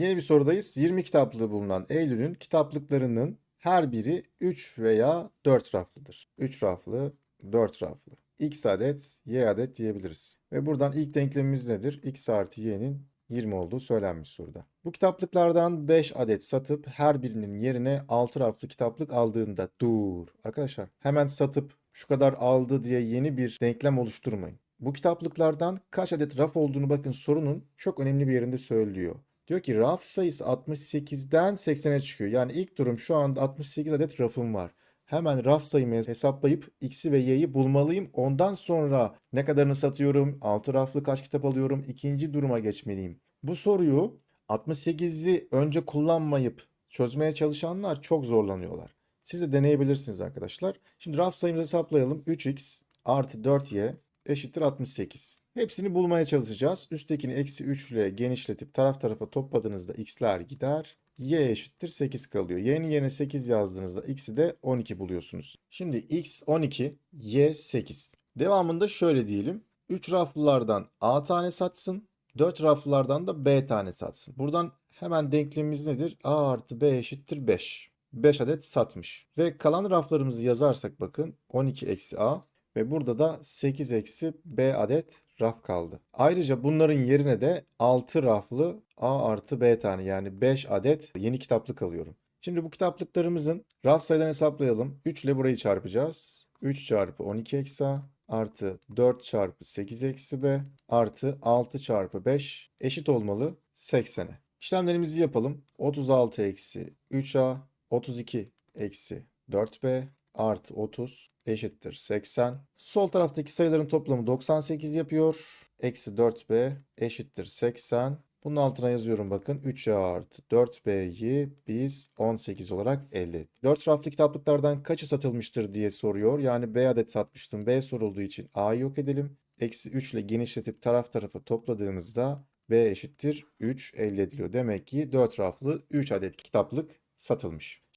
Yeni bir sorudayız. 20 kitaplığı bulunan Eylül'ün kitaplıklarının her biri 3 veya 4 raflıdır. 3 raflı, 4 raflı. X adet, Y adet diyebiliriz. Ve buradan ilk denklemimiz nedir? X artı Y'nin 20 olduğu söylenmiş soruda. Bu kitaplıklardan 5 adet satıp her birinin yerine 6 raflı kitaplık aldığında dur. Arkadaşlar hemen satıp şu kadar aldı diye yeni bir denklem oluşturmayın. Bu kitaplıklardan kaç adet raf olduğunu bakın sorunun çok önemli bir yerinde söylüyor. Diyor ki raf sayısı 68'den 80'e çıkıyor. Yani ilk durum şu anda 68 adet rafım var. Hemen raf sayımı hesaplayıp x'i ve y'yi bulmalıyım. Ondan sonra ne kadarını satıyorum, 6 raflı kaç kitap alıyorum, ikinci duruma geçmeliyim. Bu soruyu 68'i önce kullanmayıp çözmeye çalışanlar çok zorlanıyorlar. Siz de deneyebilirsiniz arkadaşlar. Şimdi raf sayımızı hesaplayalım. 3x artı 4y eşittir 68. Hepsini bulmaya çalışacağız. Üsttekini eksi 3 ile genişletip taraf tarafa topladığınızda x'ler gider. y eşittir 8 kalıyor. y'nin yerine 8 yazdığınızda x'i de 12 buluyorsunuz. Şimdi x 12, y 8. Devamında şöyle diyelim. 3 raflılardan a tane satsın. 4 raflılardan da b tane satsın. Buradan hemen denklemimiz nedir? a artı b eşittir 5. 5 adet satmış. Ve kalan raflarımızı yazarsak bakın 12 eksi a ve burada da 8 eksi b adet raf kaldı. Ayrıca bunların yerine de 6 raflı A artı B tane yani 5 adet yeni kitaplık alıyorum. Şimdi bu kitaplıklarımızın raf sayılarını hesaplayalım. 3 ile burayı çarpacağız. 3 çarpı 12 eksi A artı 4 çarpı 8 eksi B artı 6 çarpı 5 eşit olmalı 80'e. İşlemlerimizi yapalım. 36 eksi 3A 32 eksi 4B artı 30 eşittir 80. Sol taraftaki sayıların toplamı 98 yapıyor. Eksi 4b eşittir 80. Bunun altına yazıyorum bakın. 3a artı 4b'yi biz 18 olarak elde ettik. 4 raflı kitaplıklardan kaçı satılmıştır diye soruyor. Yani b adet satmıştım. b sorulduğu için a'yı yok edelim. Eksi 3 ile genişletip taraf tarafa topladığımızda b eşittir 3 elde ediliyor. Demek ki 4 raflı 3 adet kitaplık satılmış.